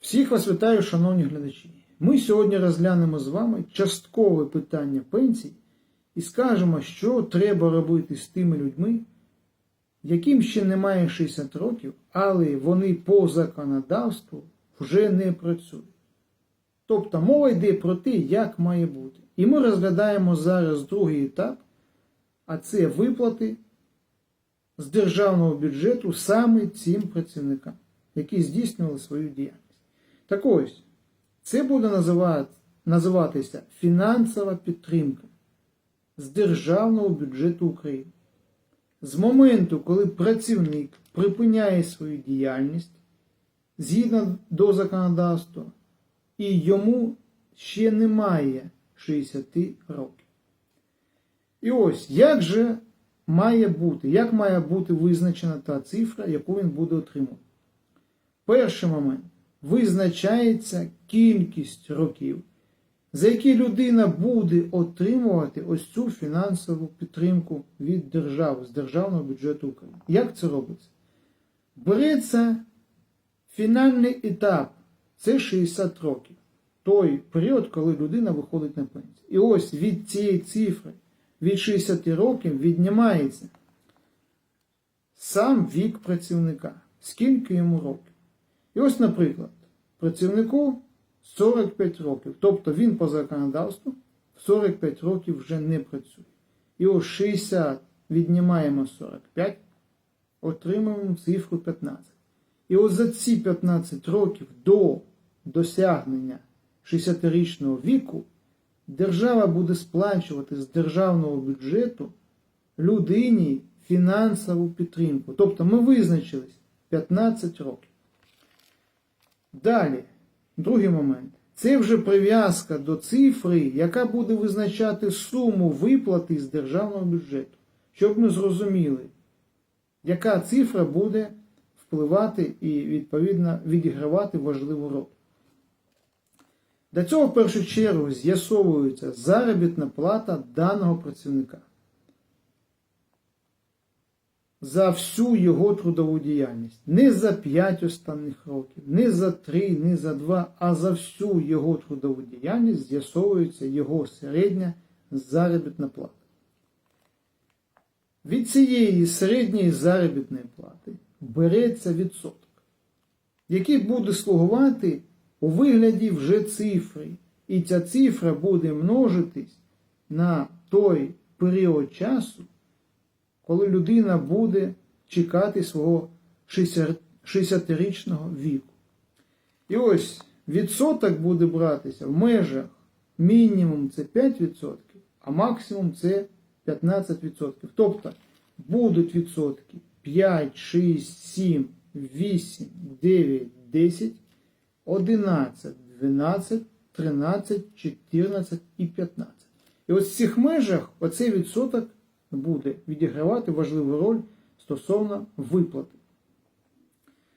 Всіх вас вітаю, шановні глядачі. Ми сьогодні розглянемо з вами часткове питання пенсій і скажемо, що треба робити з тими людьми, яким ще немає 60 років, але вони по законодавству вже не працюють. Тобто мова йде про те, як має бути. І ми розглядаємо зараз другий етап, а це виплати з державного бюджету саме цим працівникам, які здійснювали свою діяльність. Так ось, це буде називати, називатися фінансова підтримка з державного бюджету України. З моменту, коли працівник припиняє свою діяльність згідно до законодавства, і йому ще немає 60 років. І ось, як же має бути, як має бути визначена та цифра, яку він буде отримувати? Перший момент визначається кількість років, за які людина буде отримувати ось цю фінансову підтримку від держави, з державного бюджету України. Як це робиться? Береться фінальний етап, це 60 років. Той період, коли людина виходить на пенсію. І ось від цієї цифри, від 60 років віднімається сам вік працівника, скільки йому років. І ось, наприклад, працівнику 45 років, тобто він по законодавству в 45 років вже не працює. І ось 60 віднімаємо 45, отримуємо цифру 15. І ось за ці 15 років до досягнення 60-річного віку держава буде сплачувати з державного бюджету людині фінансову підтримку. Тобто ми визначились 15 років. Далі, другий момент. Це вже прив'язка до цифри, яка буде визначати суму виплати з державного бюджету, щоб ми зрозуміли, яка цифра буде впливати і, відповідно, відігравати важливу роль. До цього в першу чергу з'ясовується заробітна плата даного працівника за всю його трудову діяльність. Не за 5 останніх років, не за 3, не за 2, а за всю його трудову діяльність з'ясовується його середня заробітна плата. Від цієї середньої заробітної плати береться відсоток, який буде слугувати у вигляді вже цифри. І ця цифра буде множитись на той період часу, коли людина буде чекати свого 60-річного віку. І ось відсоток буде братися в межах мінімум це 5%, а максимум це 15%. Тобто будуть відсотки 5, 6, 7, 8, 9, 10, 11, 12, 13, 14 і 15. І ось в цих межах оцей відсоток буде відігравати важливу роль стосовно виплати.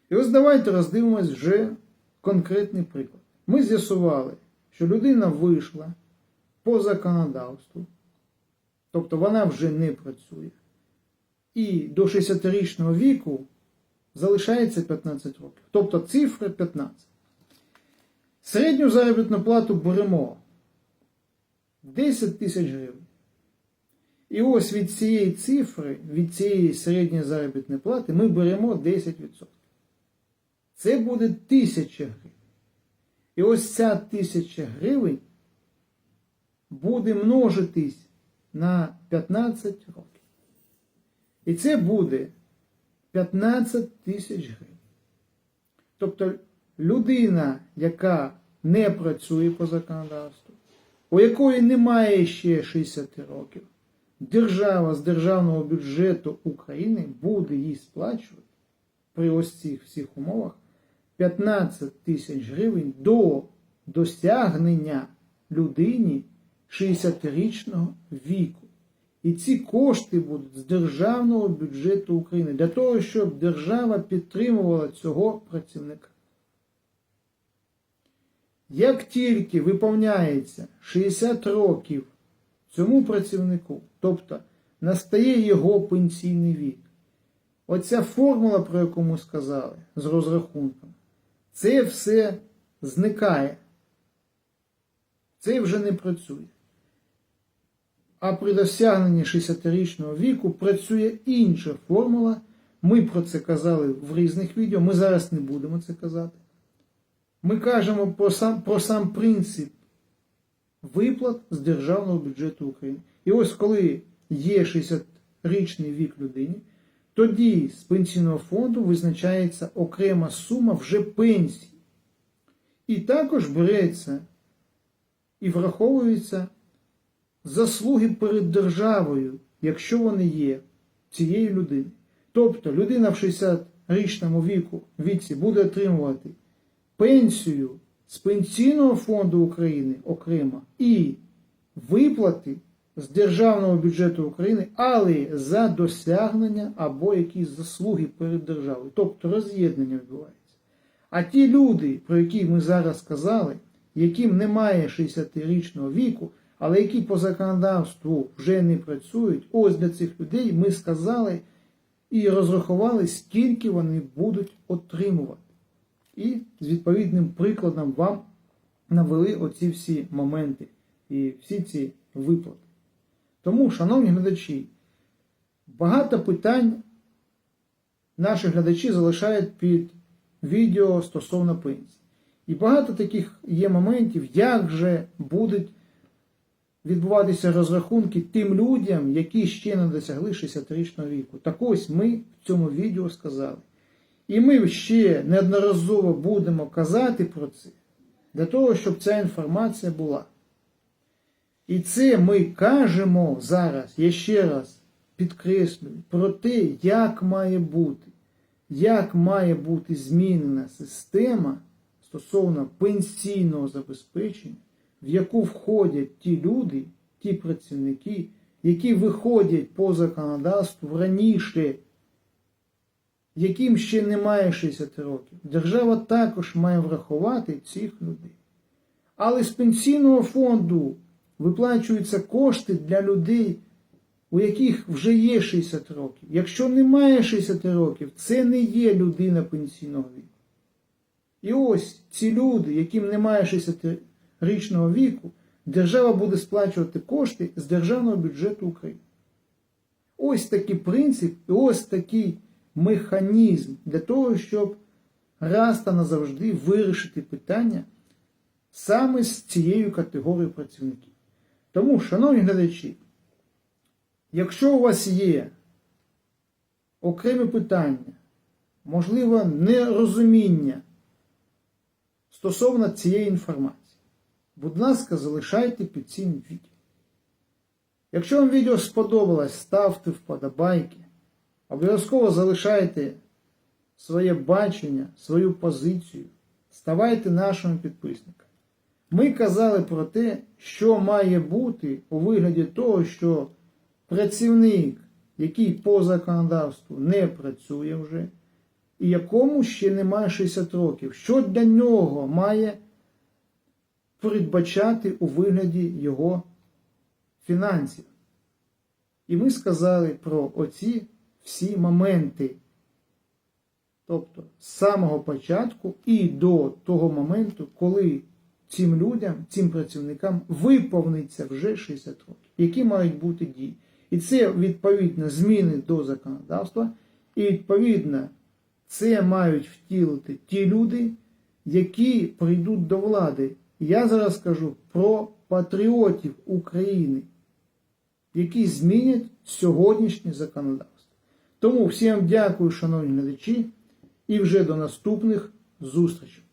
І ось давайте роздивимось вже конкретний приклад. Ми з'ясували, що людина вийшла по законодавству, тобто вона вже не працює, і до 60-річного віку залишається 15 років. Тобто цифра 15. Середню заробітну плату беремо 10 тисяч гривень. І ось від цієї цифри, від цієї середньої заробітної плати ми беремо 10%. Це буде 1000 гривень. І ось ця 1000 гривень буде множитись на 15 років. І це буде 15 тисяч гривень. Тобто людина, яка не працює по законодавству, у якої немає ще 60 років, держава з державного бюджету України буде їй сплачувати при ось цих всіх умовах 15 тисяч гривень до досягнення людині 60-річного віку. І ці кошти будуть з державного бюджету України для того, щоб держава підтримувала цього працівника. Як тільки виповняється 60 років цьому працівнику, тобто настає його пенсійний вік, оця формула, про яку ми сказали, з розрахунком, це все зникає. Це вже не працює. А при досягненні 60-річного віку працює інша формула. Ми про це казали в різних відео, ми зараз не будемо це казати. Ми кажемо про сам, про сам принцип виплат з державного бюджету України. І ось коли є 60-річний вік людині, тоді з пенсійного фонду визначається окрема сума вже пенсії. І також береться і враховуються заслуги перед державою, якщо вони є цієї людини. Тобто людина в 60-річному віку віці буде отримувати пенсію з пенсійного фонду України окремо і виплати з державного бюджету України, але за досягнення або якісь заслуги перед державою. Тобто роз'єднання відбувається. А ті люди, про які ми зараз сказали, яким немає 60-річного віку, але які по законодавству вже не працюють, ось для цих людей ми сказали і розрахували, скільки вони будуть отримувати. І з відповідним прикладом вам навели оці всі моменти і всі ці виплати. Тому, шановні глядачі, багато питань наші глядачі залишають під відео стосовно пенсії. І багато таких є моментів, як же будуть відбуватися розрахунки тим людям, які ще не досягли 60-річного віку. Так ось ми в цьому відео сказали. І ми ще неодноразово будемо казати про це, для того, щоб ця інформація була. І це ми кажемо зараз, я ще раз підкреслюю, про те, як має бути, як має бути змінена система стосовно пенсійного забезпечення, в яку входять ті люди, ті працівники, які виходять по законодавству раніше, яким ще немає 60 років. Держава також має врахувати цих людей. Але з пенсійного фонду виплачуються кошти для людей, у яких вже є 60 років. Якщо немає 60 років, це не є людина пенсійного віку. І ось ці люди, яким немає 60-річного віку, держава буде сплачувати кошти з державного бюджету України. Ось такий принцип і ось такий механізм для того, щоб раз та назавжди вирішити питання саме з цією категорією працівників. Тому, шановні глядачі, якщо у вас є окремі питання, можливо, нерозуміння стосовно цієї інформації, будь ласка, залишайте під цим відео. Якщо вам відео сподобалось, ставте вподобайки. Обов'язково залишайте своє бачення, свою позицію. Ставайте нашими підписниками. Ми казали про те, що має бути у вигляді того, що працівник, який по законодавству не працює вже, і якому ще немає 60 років, що для нього має передбачати у вигляді його фінансів. І ми сказали про оці всі моменти. Тобто з самого початку і до того моменту, коли цим людям, цим працівникам виповниться вже 60 років, які мають бути дії. І це відповідно зміни до законодавства, і відповідно це мають втілити ті люди, які прийдуть до влади. Я зараз кажу про патріотів України, які змінять сьогоднішнє законодавство. Тому всім дякую, шановні глядачі, і вже до наступних зустрічей.